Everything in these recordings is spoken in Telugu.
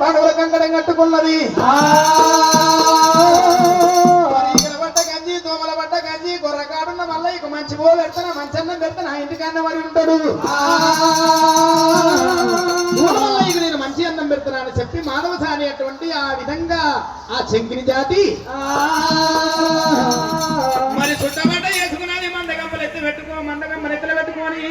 భాగవల కంకణం కట్టుకున్నది గొర్రకాడున్న మళ్ళీ ఇక మంచి పో పెడతాను మంచన్నం పెడతాను ఆ ఇంటికన్నా మరి ఉంటాడు. ఇక నేను మంచి అన్నం పెడతాను అని చెప్పి మాధవ అనేటువంటి ఆ విధంగా ఆ చెంకిని జాతి మరి చుట్టబడ్డ వేసుకున్నది మందగంపలు ఎత్తి పెట్టుకో మందగంపలు ఎత్తులు పెట్టుకొని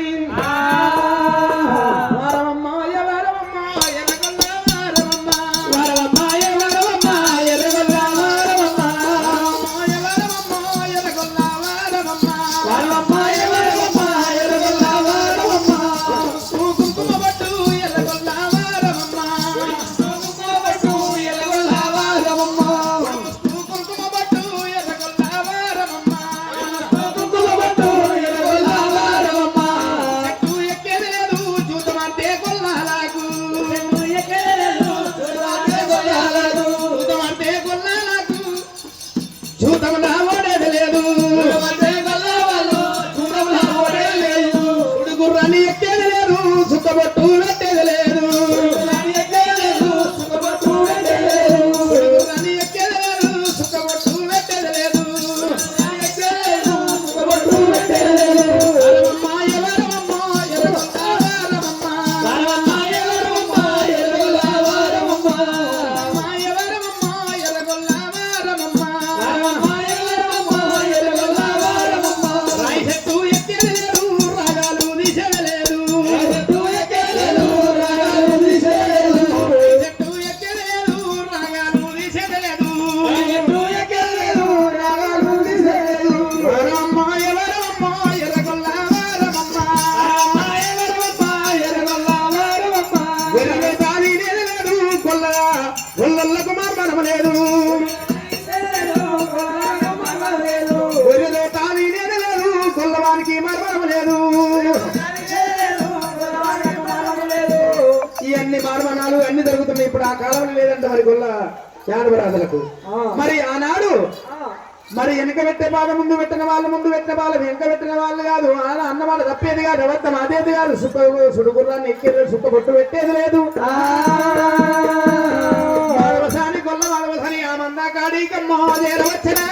లేదు. ఒరిలో నిలలేదు, కొల్లవానికి మార్మనమ లేదు. ఈ అన్ని జరుగుతున్నాయి. ఇప్పుడు ఆ కాలంలో లేదంట మరి గొల్ల యానవరాజులకు మరి ఆనాడు మరి వెనక పెట్టే బాధ ముందు పెట్టిన వాళ్ళు ముందు పెట్టిన వాళ్ళు వెనక పెట్టిన వాళ్ళు కాదు. అన్న వాళ్ళు తప్పేది కాదు అబద్ధం అదేది కాదు. సుఖ సుడుగుర్రాన్ని ఎక్కేది సుఖ బొట్టు పెట్టేది లేదు. మాధవసాని గొల్ల మాధవసాని ఆ మంద కాడి కమ్మో చేరవచ్చనా